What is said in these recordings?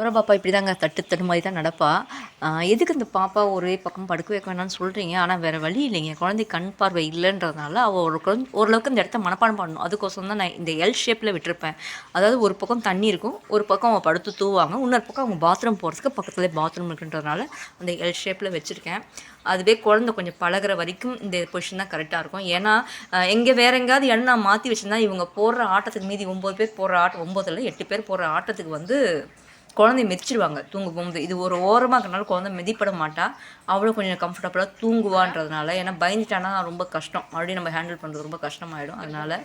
Dora பாப்பா இப்படி தாங்க தட்டு தட்டு மாதிரி தான் நடப்பா எதுக்கு இந்த பாப்பா ஒரே பக்கம் படுக்க வைக்க வேணாம்னு சொல்கிறீங்க ஆனால் வேறு வழி இல்லைங்க. குழந்தை கண் பார்வை இல்லைன்றதுனால அவள் ஒரு குழந்த ஓரளவுக்கு இந்த இடத்த மனப்பாடம் பண்ணணும். அதுக்கோசம் தான் நான் இந்த எல் ஷேப்பில் விட்டுருப்பேன். அதாவது ஒரு பக்கம் தண்ணி இருக்கும் ஒரு பக்கம் அவள் படுத்து தூவாங்க இன்னொரு பக்கம் அவங்க பாத்ரூம் போகிறதுக்கு பக்கத்துலேயே பாத்ரூம் இருக்குன்றதுனால அந்த எல் ஷேப்பில் வச்சுருக்கேன். அதுவே குழந்தை கொஞ்சம் பழகுற வரைக்கும் இந்த பொசிஷன் தான் கரெக்டாக இருக்கும். ஏன்னா எங்கே வேற எங்கேயாவது எண்ணா நான் மாற்றி வச்சுருந்தா இவங்க போடுற ஆட்டத்துக்கு மீதி ஒம்பது பேர் போடுற ஆட்டம் ஒம்பதுல எட்டு பேர் போடுற ஆட்டத்துக்கு வந்து குழந்தைய மிதிச்சிடுவாங்க தூங்க போகும்போது இது ஒரு ஓரமாக இருக்கனால குழந்தை மிதிப்பட மாட்டா. அவ்வளோ கொஞ்சம் கம்ஃபர்டபுளாக தூங்குவான்றதுனால. ஏன்னா பயந்துட்டானா ரொம்ப கஷ்டம். மறுபடியும் நம்ம ஹேண்டில் பண்ணுறது ரொம்ப கஷ்டமாயிடும். அதனால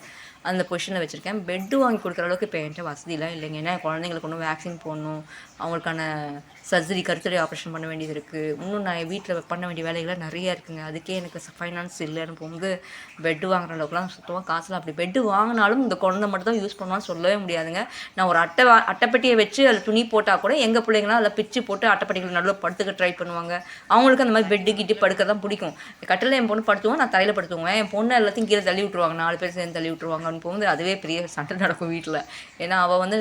அந்த பொசிஷனில் வச்சுருக்கேன். பெட்டு வாங்கி கொடுக்குற அளவுக்கு இப்போ என்கிட்ட வசதியெல்லாம் இல்லைங்க ஏன்னா குழந்தைங்களுக்கு ஒன்றும் வேக்சின் போடணும். அவங்களுக்கான சர்ஜரி கருத்தடை ஆப்ரேஷன் பண்ண வேண்டியது இருக்குது இன்னும் நான் வீட்டில் பண்ண வேண்டிய வேலைகள்லாம் நிறையா இருக்குங்க. அதுக்கே எனக்கு ஃபைனான்ஸ் இல்லைன்னு போகும்போது பெட்டு வாங்குற அளவுக்குலாம் சுத்தமாக காசுலாம் அப்படி. பெட்டு வாங்கினாலும் இந்த குழந்தை மட்டும் தான் யூஸ் பண்ணுவான்னு சொல்லவே முடியாதுங்க. நான் ஒரு அட்டை வா அட்டைப்பெட்டியை வச்சு அதில் துணி போட்டால் கூட எங்கள் பிள்ளைங்களாம் அதில் பிச்சு போட்டு அட்டைப்பெட்டிகள் நடுவில் படுத்துக்க ட்ரை பண்ணுவாங்க. அவங்களுக்கு அந்த மாதிரி பெட்டு கிட்டு படுக்க தான் பிடிக்கும். கட்டில் என் பொண்ணு படுத்துவோம் நான் தலையில் படுத்துவேன் என் பொண்ணு எல்லாத்தையும் கீழே தள்ளி விட்டுருவாங்க. நாலு பேர் சேர்ந்து தள்ளி விட்டுருவாங்கன்னு போகும்போது அதுவே பெரிய சண்டை நடக்கும் வீட்டில் ஏன்னா அவள் வந்து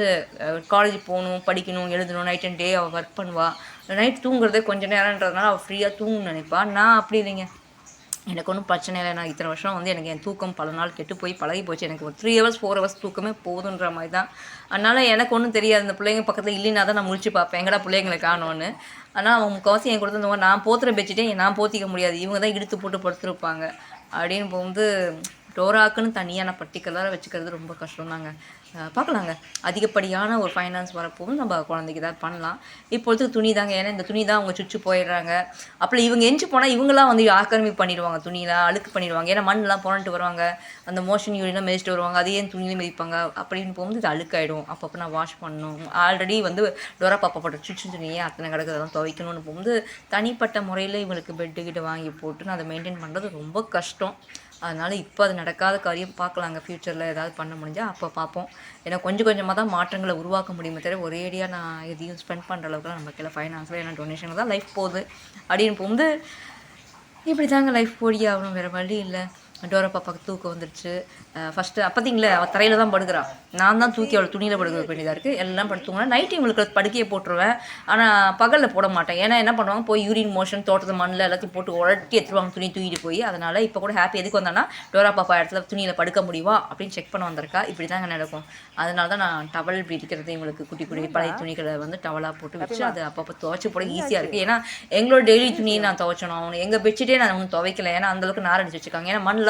காலேஜ் போகணும் படிக்கணும் எழுதணும். நைட் அண்ட் டே அவள் ஒர்க் பண்ணுவாள் நைட் தூங்குறதே கொஞ்சம் நேரம்ன்றதுனால அவள் ஃப்ரீயாக தூங்கணும்னு நினைப்பா. நான் அப்படி இல்லைங்க. எனக்கு ஒன்றும் பிரச்சனை இல்லை. நான் இத்தனை வருஷம் வந்து எனக்கு என் தூக்கம் பல நாள் கெட்டு போய் பழகி போச்சு. எனக்கு ஒரு த்ரீ ஹவர்ஸ் ஃபோர் ஹவர்ஸ் தூக்கமே போதுன்ற மாதிரி தான் அதனால் எனக்கு ஒன்றும் தெரியாது. இந்த பிள்ளைங்க பக்கத்தில் இல்லைன்னா தான் நான் முழிச்சு பார்ப்பேன். எங்கடா பிள்ளைங்களை காணோன்னு. ஆனால் அவங்க முக்கால்வாசி என் கொடுத்து இந்த மாதிரி நான் போத்துற பெட்ஷீட்டே நான் போத்திக்க முடியாது. இவங்க தான் இழுத்து போட்டு படுத்துருப்பாங்க. அப்படின்னு போகும்போது டோராக்குன்னு தனியாக நான் பர்டிகுலராக வச்சுக்கிறது ரொம்ப கஷ்டம் தாங்க பார்க்கலாங்க அதிகப்படியான ஒரு ஃபைனான்ஸ் வரப்போகும் நம்ம குழந்தைக்கு ஏதாவது பண்ணலாம். இப்பொழுது துணி தாங்க ஏன்னா இந்த துணி தான் அவங்க சுச்சு போயிடுறாங்க. அப்புறம் இவங்க எஞ்சி போனால் இவங்களாம் வந்து ஆக்கிரமிப்பு பண்ணிடுவாங்க. துணியெலாம் அழுக்கு பண்ணிடுவாங்க. ஏன்னா மண்ணெலாம் புரண்டு வருவாங்க. அந்த மோஷன் யூரிலாம் மிதிச்சிட்டு வருவாங்க. அதையே துணியிலையும் மிதிப்பாங்க. அப்படின்னு போகும்போது இது அழுக்காயிடும். அப்பப்போ நான் வாஷ் பண்ணணும். ஆல்ரெடி வந்து டோரா பாப்பா போட்ட சுச்சு துணியே அத்தனை கிடக்கிறதெல்லாம் துவைக்கணும்னு போகும்போது தனிப்பட்ட முறையில் இவங்களுக்கு பெட்டு கிட்ட வாங்கி போட்டு நான் அதை மெயின்டைன் பண்ணுறது ரொம்ப கஷ்டம். அதனால் இப்போ அது நடக்காத காரியம் பார்க்கலாங்க ஃப்யூச்சரில் ஏதாவது பண்ண முடிஞ்சால் அப்போ பார்ப்போம் ஏன்னா கொஞ்சம் கொஞ்சமாக தான் மாற்றங்களை உருவாக்க முடியுமே தவிர ஒரேடியாக நான் எதையும் ஸ்பெண்ட் பண்ணுற அளவுக்குலாம் நம்ம கீழே ஃபைனான்ஸில் ஏன்னா டொனேஷனில் தான் லைஃப் போகுது. அப்படின்னு போகும்போது இப்படி தாங்க லைஃப் போடி ஆகணும். வேறு வழி இல்லை. டோரா பாப்பாவுக்கு தூக்கம் வந்துருச்சு. ஃபஸ்ட்டு அப்போதிங்களே அவள் தரையில் தான் படுக்கிறா. நான் தான் தூக்கி அவள் துணியில் படுக்க வேண்டியதாக இருக்குது எல்லாம் படுத்துவாங்க நைட்டு இவங்களுக்கு படுக்கையை போட்டுருவேன். ஆனால் பகலில் போட மாட்டேன். ஏன்னா என்ன பண்ணுவாங்க போய் யூரின் மோஷன் தோட்டத்து மண்ணில் எல்லாத்தையும் போட்டு உரட்டி எடுத்துருவாங்க துணி தூக்கிட்டு போய். அதனால் இப்போ கூட ஹாப்பி எதுக்கு வந்தானா டோரா பாப்பா இடத்துல துணியில் படுக்க முடியுமா அப்படின்னு செக் பண்ண வந்திருக்கா. இப்படி தாங்க நடக்கும். அதனால தான் நான் டவல் விரிக்கிறது இவங்களுக்கு குட்டி குட்டி பழைய துணிகளை வந்து டவலாக போட்டு வச்சு அது அப்பப்போ துவைச்சி போட ஈஸியாக இருக்குது ஏன்னா எங்களோட டெய்லி துணியை நான் துவைச்சணும். அவனு எங்கள் பெட்ஷீட்டே நான் ஒன்றும் துவைக்கல. ஏன்னா அந்தளவுக்கு நார் அடிச்சு வச்சுருக்காங்க. ஏன்னா மண்ணில்